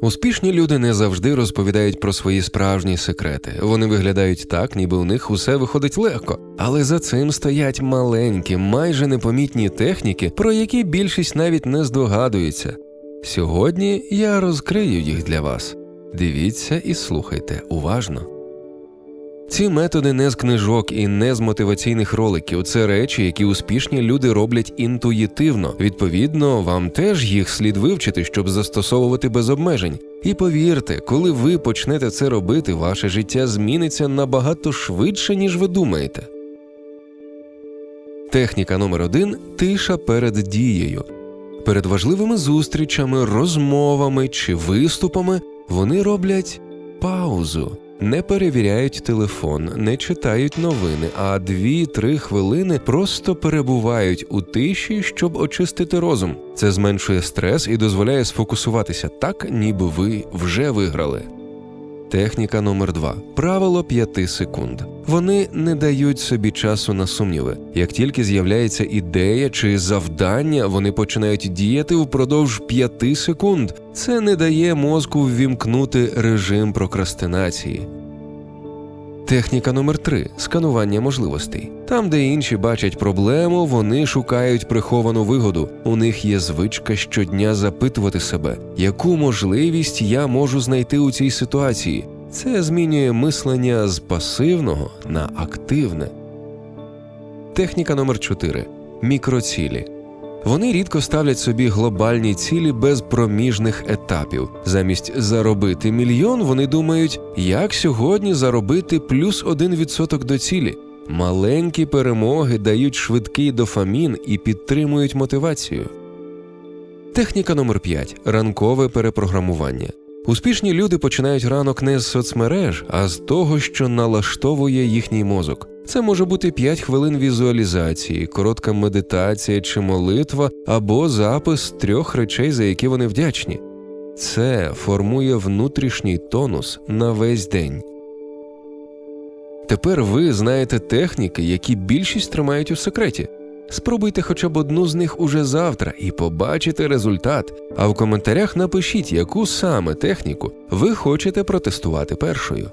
Успішні люди не завжди розповідають про свої справжні секрети. Вони виглядають так, ніби у них усе виходить легко. Але за цим стоять маленькі, майже непомітні техніки, про які більшість навіть не здогадується. Сьогодні я розкрию їх для вас. Дивіться і слухайте уважно. Ці методи не з книжок і не з мотиваційних роликів. Це речі, які успішні люди роблять інтуїтивно. Відповідно, вам теж їх слід вивчити, щоб застосовувати без обмежень. І повірте, коли ви почнете це робити, ваше життя зміниться набагато швидше, ніж ви думаєте. Техніка номер один тиша перед дією. Перед важливими зустрічами, розмовами чи виступами вони роблять паузу. Не перевіряють телефон, не читають новини, а 2-3 хвилини просто перебувають у тиші, щоб очистити розум. Це зменшує стрес і дозволяє сфокусуватися так, ніби ви вже виграли. Техніка номер 2 правило 5 секунд. Вони не дають собі часу на сумніви. Як тільки з'являється ідея чи завдання, вони починають діяти впродовж 5 секунд. Це не дає мозку ввімкнути режим прокрастинації. Техніка номер 3 сканування можливостей. Там, де інші бачать проблему, вони шукають приховану вигоду. У них є звичка щодня запитувати себе, яку можливість я можу знайти у цій ситуації. Це змінює мислення з пасивного на активне. Техніка номер 4 мікроцілі. Вони рідко ставлять собі глобальні цілі без проміжних етапів. Замість заробити мільйон, вони думають, як сьогодні заробити плюс 1% до цілі. Маленькі перемоги дають швидкий дофамін і підтримують мотивацію. Техніка номер 5 ранкове перепрограмування. Успішні люди починають ранок не з соцмереж, а з того, що налаштовує їхній мозок. Це може бути 5 хвилин візуалізації, коротка медитація чи молитва, або запис трьох речей, за які вони вдячні. Це формує внутрішній тонус на весь день. Тепер ви знаєте техніки, які більшість тримають у секреті. Спробуйте хоча б одну з них уже завтра і побачите результат. А в коментарях напишіть, яку саме техніку ви хочете протестувати першою.